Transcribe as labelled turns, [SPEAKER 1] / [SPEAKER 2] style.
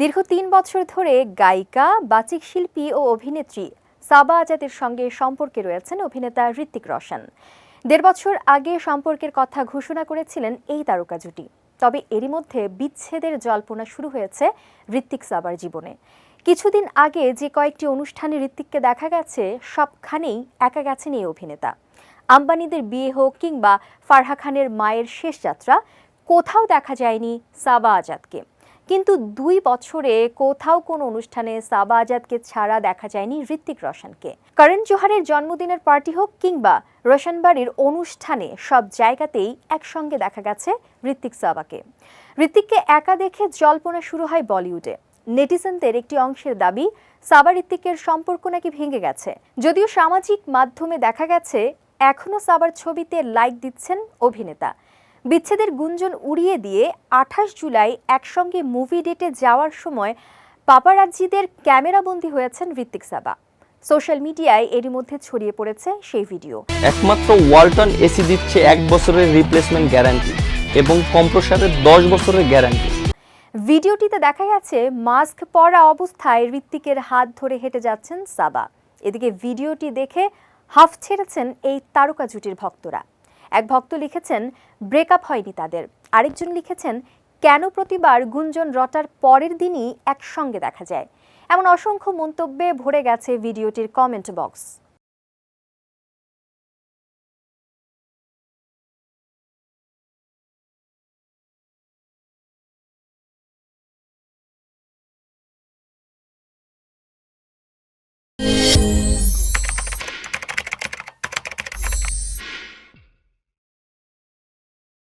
[SPEAKER 1] দীর্ঘ তিন বছর ধরে গায়িকা বাচিক শিল্পী ও অভিনেত্রী সাবা আজাদের সঙ্গে সম্পর্কে রয়েছেন অভিনেতা ঋত্বিক রোশন। দেড় বছর আগে সম্পর্কের কথা ঘোষণা করেছিলেন এই তারকা জুটি। তবে এরই মধ্যে বিচ্ছেদের জল্পনা শুরু হয়েছে ঋত্বিক সাবার জীবনে। কিছুদিন আগে যে কয়েকটি অনুষ্ঠানে ঋত্বিককে দেখা গেছে সবখানেই একা গেছেন এই অভিনেতা। আম্বানিদের বিয়ে হোক কিংবা ফারহা খানের মায়ের শেষ যাত্রা কোথাও দেখা যায়নি সাবা আজাদকে। কিন্তু দুই বছরে কোথাও কোনো অনুষ্ঠানে সাবা আজাদকে ছাড়া দেখা যায়নি ঋত্বিক রোশনকে। করণ জোহারের জন্মদিনের পার্টি হোক কিংবা রোশন বাড়ির অনুষ্ঠানে সব জায়গাতেই একসঙ্গে দেখা গেছে ঋত্বিক সাবাকে। ঋত্বিককে একা দেখে জল্পনা শুরু হয় বলিউডে। নেটিজেনদের একটি অংশের দাবি, সাবা ঋত্বিকের সম্পর্ক নাকি ভেঙে গেছে। যদিও সামাজিক মাধ্যমে দেখা গেছে এখনও সাবার ছবিতে লাইক দিচ্ছেন অভিনেতা। বিচ্ছেদের গুঞ্জন উড়িয়ে দিয়ে আঠাশ জুলাই একসঙ্গে মুভি ডেটে যাওয়ার সময় পাপারাজ্জিদের ক্যামেরাবন্দি হয়েছেন ঋত্বিক সাবা। সোশ্যাল মিডিয়ায় এরই মধ্যে ছড়িয়ে পড়েছে সেই ভিডিও।
[SPEAKER 2] একমাত্র ওয়ালটন এসি দিচ্ছে এক বছরের রিপ্লেসমেন্ট গ্যারান্টি এবং কম্প্রসারের দশ বছরের গ্যারান্টি
[SPEAKER 1] ভিডিওটিতে দেখা গেছে মাস্ক পরা অবস্থায় ঋত্বিকের হাত ধরে হেঁটে যাচ্ছেন সাবা। এদিকে ভিডিওটি দেখে হাফ ছেড়েছেন এই তারকা জুটির ভক্তরা। এক ভক্ত লিখেছেন ব্রেকআপ হয়নি তাদের। আরেকজন লিখেছেন, কেন প্রতিবার গুঞ্জন রটার পরের দিনই একসঙ্গে দেখা যায়? এমন অসংখ্য মন্তব্যে ভরে গেছে ভিডিওটির কমেন্ট বক্স।